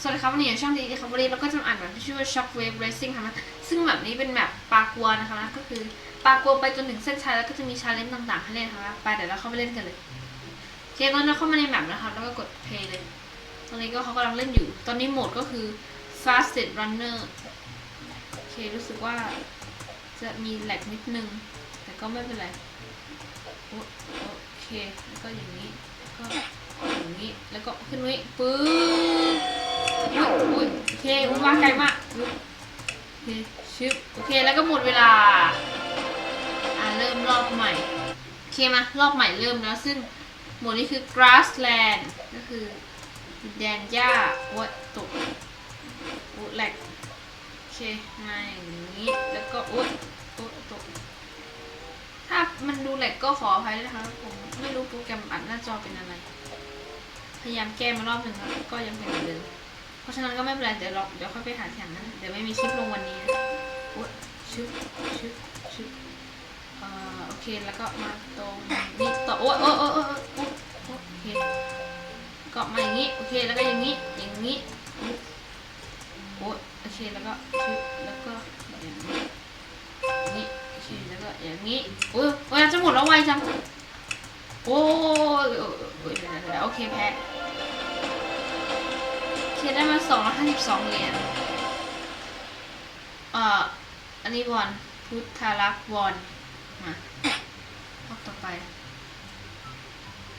สวัสดีครับวันนี้อยู่ช่องดีดีครับวันนี้เราก็จะมาอ่านแบบที่ชื่อว่า Shockwave Racing ค่ะนะซึ่งแบบนี้เป็นแบบปลากัวนะคะนะก็คือปลากัวไปจนถึงเส้นชัยแล้วก็จะมีชาเลนจ์ต่างๆให้เล่นนะคะไปเดี๋ยวเราเข้าไปเล่นกันเลยโอเคตอนนี้เราเข้ามาในแมปนะครับแล้วก็กด play เลย ตอนนี้ก็เขากำลังเล่นอยู่ ตอนนี้โหมดก็คือ fastest runner โอเครู้สึกว่าจะมีแหลกนิดนึง แต่ก็ไม่เป็นไรโอโอเคแล้วก็อย่างนี้ก็อย่างนี้แล้วก็ขึ้นนี้ปึ๊บ อุ้ยอุ้ยโอเคอุ้ยว่าไกลมากอุ๊ยโอเคชึบโอเคแล้วก็หมดเวลา อ่าเริ่มรอบใหม่โอเคมารอบใหม่เริ่มแล้วซึ่งหมวดนี้คือ grassland ก็คือแดนหญ้าโอ้ยตกโอ้แหลกโอเคมาอย่างนี้แล้วก็โอ้ยโอ้ยตกถ้ามันดูแหลกก็ขออภัยด้วยนะคะผมไม่รู้โปรแกรมอัดหน้าจอเป็นอะไร พยายามแก้มารอบหนึ่งแล้วก็ยังเป็นเหมือนเดิม ราะฉะนั้นก็ไม่เป็นไรเดี๋ยวเราเดี๋ยวค่อยไปหาทีหลังนะเดี๋ยวไม่มีคลิปลงวันนี้นะโอ๊ยชึบชึบชึบเอ่อโอเคแล้วก็มาตรงนี้ต่อโอ๊ยโอ๊ยโอ๊ยโอ๊ยโอ๊ยโอ๊ยโอเคก็มาอย่างนี้โอเคแล้วก็อย่างนี้อย่างนี้โอ๊ยโอเคแล้วก็ชึบแล้วก็อย่างนี้อย่างนี้โอเคแล้วก็อย่างนี้โอ๊ยเวลาจะหมดแล้วไวจังโอ้ยโอ้ยโอ้ยเดี๋ยโอเคแพ้ เคได้มาสองร้อยห้าสิบสองเหรียญเอ่ออันนี้วอนพุทธรักษ์วอนมาข้อต่อไป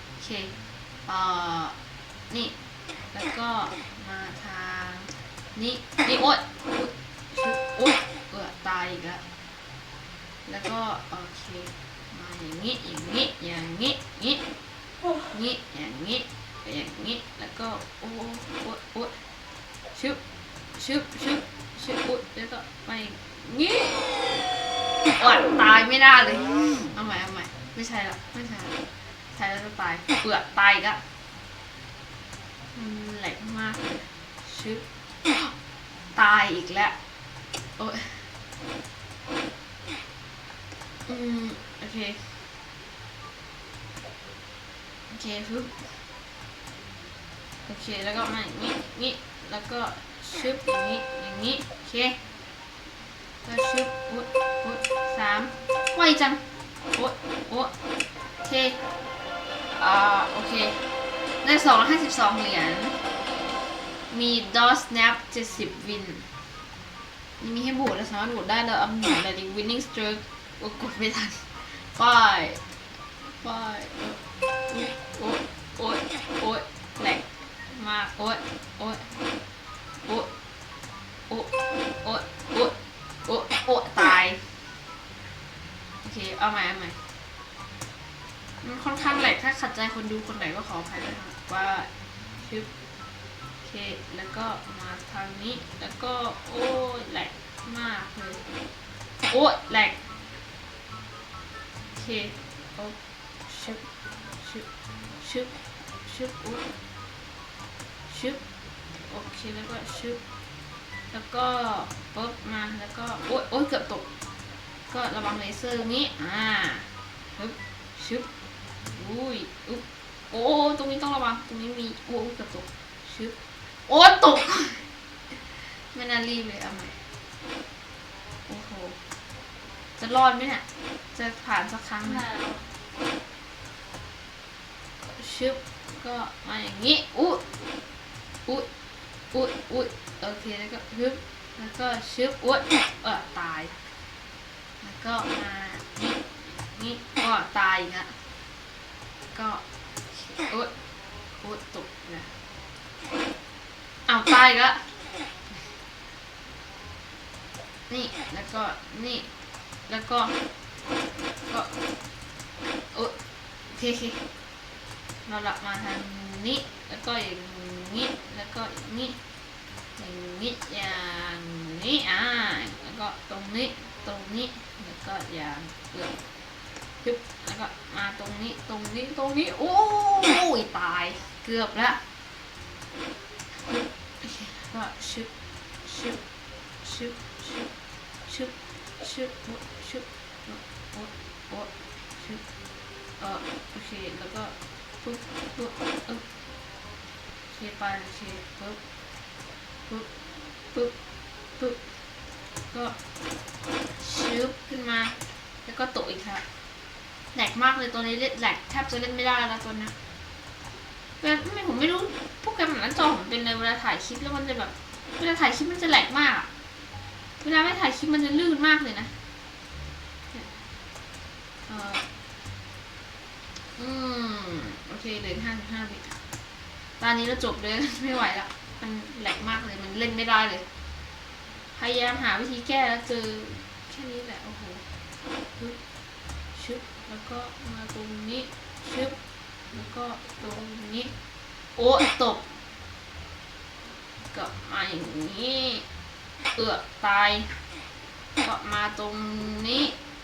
โอเค เอ่อ นี่ แล้วก็มาทางนี้นี่โอ๊ยอุ๊ยชุบโอ๊ยเออตายอีกแล้วแล้วก็ โอเค มาอย่างนี้ อย่างนี้ อย่างนี้ นี้ นี้ อย่างนี้ อย่างนี้ แล้วก็ โอ้โอ้โอ้ชึบ ชึบชึบชึบอุ๊ยแล้วก็ไปอย่างนี้อดตายไม่ได้เลย เอาใหม่เอาใหม่ไม่ใช่ละไม่ใช่ละใช่แล้วจะตายเปลือกตายก็มันแหลกมากชึบตายอีกแล้วโอ้ยอืมโอเคโอเคปึ๊บโอเค แล้วก็มาอย่างนี้นี้แล้วก็ ชึบอย่างนี้ อย่างนี้ โอเคก็ชึบอุ๊ยอุ๊ยสามไวจังอุ๊ยอุ๊ยโอเคอ่าโอเค ได้สองร้อยห้าสิบสองเหรียญ มีดอส snap เจ็ดสิบวินนี่มีให้โหวตแล้วสามารถโหวตได้แล้วเอาหนึ่งอะไรดี winning stroke กดไม่ทันไปไปโอ๊ยโอ๊ยโอ๊ยแหลกมากโอ๊ยโอ๊ย โอ๊ยโอ๊ยโอ๊ยโอ๊ยโอ๊ยโอ๊ยตาย โอเค เอาใหม่เอาใหม่มันค่อนข้างแหลกถ้าขัดใจคนดูคนไหนก็ขออภัยด้วยนะว่าชึบโอเค แล้วก็มาทางนี้ แล้วก็ โอ้แหลกมากเลย โอ้แหลกโอเคโอ้ชึบชึบชึบชึบโอ้ชึบ โอเคแล้วก็ชึบแล้วก็ปุ๊บมาแล้วก็โอ๊ยโอ๊ยเกือบตก ก็ระวังเลเซอร์งนี้อ่าชึบชึบอุ้ยอุ๊บโอ้ตรงนี้ต้องระวังตรงนี้มีโอ้เกือบตกชึบโอ้ตกไม่น่ารีบเลยเอาใหม่โอ้โหจะรอดไหมเนี่ยจะผ่านสักครั้งไหมชึบก็มาอย่างนี้ อุ๊อุ๊ อุ๊ยอุ๊ยโอเคแล้วก็ฮึบแล้วก็ชึบอุ๊ยเออตาย แล้วก็มานี่นี่ก็ตายอีกละก็อุ๊ยอุ๊ยตกนะอ้าวตายอีกละนี่แล้วก็นี่แล้วก็ก็อุ๊ยโอเคโอเคเราหลับมาทาง นี้ แล้วก็อย่างนี้ แล้วก็อย่างนี้ อย่างนี้ อย่างนี้ อ่า แล้วก็ตรงนี้ ตรงนี้ แล้วก็อย่างเกือบชึบแล้วก็มาตรงนี้ ตรงนี้ ตรงนี้ โอ้ยตาย เกือบแล้วก็ชึบชึบชึบชึบชึบชึบโอ๊ชึบโอ๊โอ๊ชึบเออโอเค แล้วก็ ปุ๊บปุ๊บปุ๊บเคไปเคปุ๊บปึ๊บปึ๊บปึ๊บก็ชึบขึ้นมา แล้วก็ตกอีกครับแหลกมากเลยตัวนี้เล่นแหลกแทบจะเล่นไม่ได้แล้วตัวนี้เวลาไม่ผมไม่รู้โปรแกรมหน้าจอผมเป็นเลยเวลาถ่ายคลิปแล้วมันจะแบบเวลาถ่ายคลิปมันจะแหลกมากเวลาไม่ถ่ายคลิปมันจะลื่นมากเลยนะเนี่ยเออ อโอเคเหลือห้าสิบห้าวิตอนนี้เราจบเลยไม่ไหวละมันแหลกมากเลยมันเล่นไม่ได้เลย พยายามหาวิธีแก้แล้วเจอแค่นี้แหละโอ้โหชึบชึบแล้วก็มาตรงนี้ชึบแล้วก็ตรงนี้ โอ้ตกก็มาอย่างนี้เอือกตายก็มาตรงนี้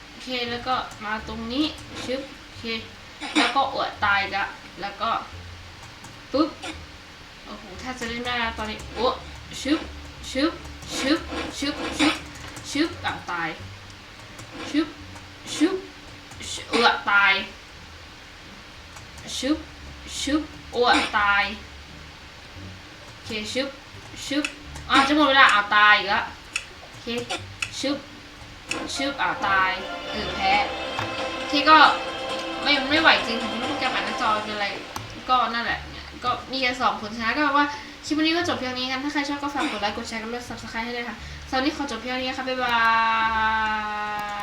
โอเคแล้วก็มาตรงนี้ชึบโอเค แล้วก็อือกตายกะแล้วก็ปุ๊บโอ้โหถ้าจะเล่นได้แล้วตอนนี้โอ้ชึบชึบชึบชึบชึบชึบอะตายชึบชึบเอือตายชึบชึบอ้วตายโอเคชึบชึบอะจะหมดเวลาเอาตายอีกแล้วโอเคชึบชึบอ่าตายเออแพ้โอเคก็ ไม่ไม่ไหวจริงผมไม่รู้โปรแกรมอ่านหน้าจอเป็นอะไร ก็นั่นแหละ ก็มีกันสองผลชนะก็แปลว่าคลิปวันนี้ก็จบเพียงนี้กัน ถ้าใครชอบก็ฝากกดไลค์ กดแชร์กันด้วย subscribe ให้ด้วยค่ะสำหรับวันนี้ขอจบเพียงนี้ค่ะ บ๊ายบาย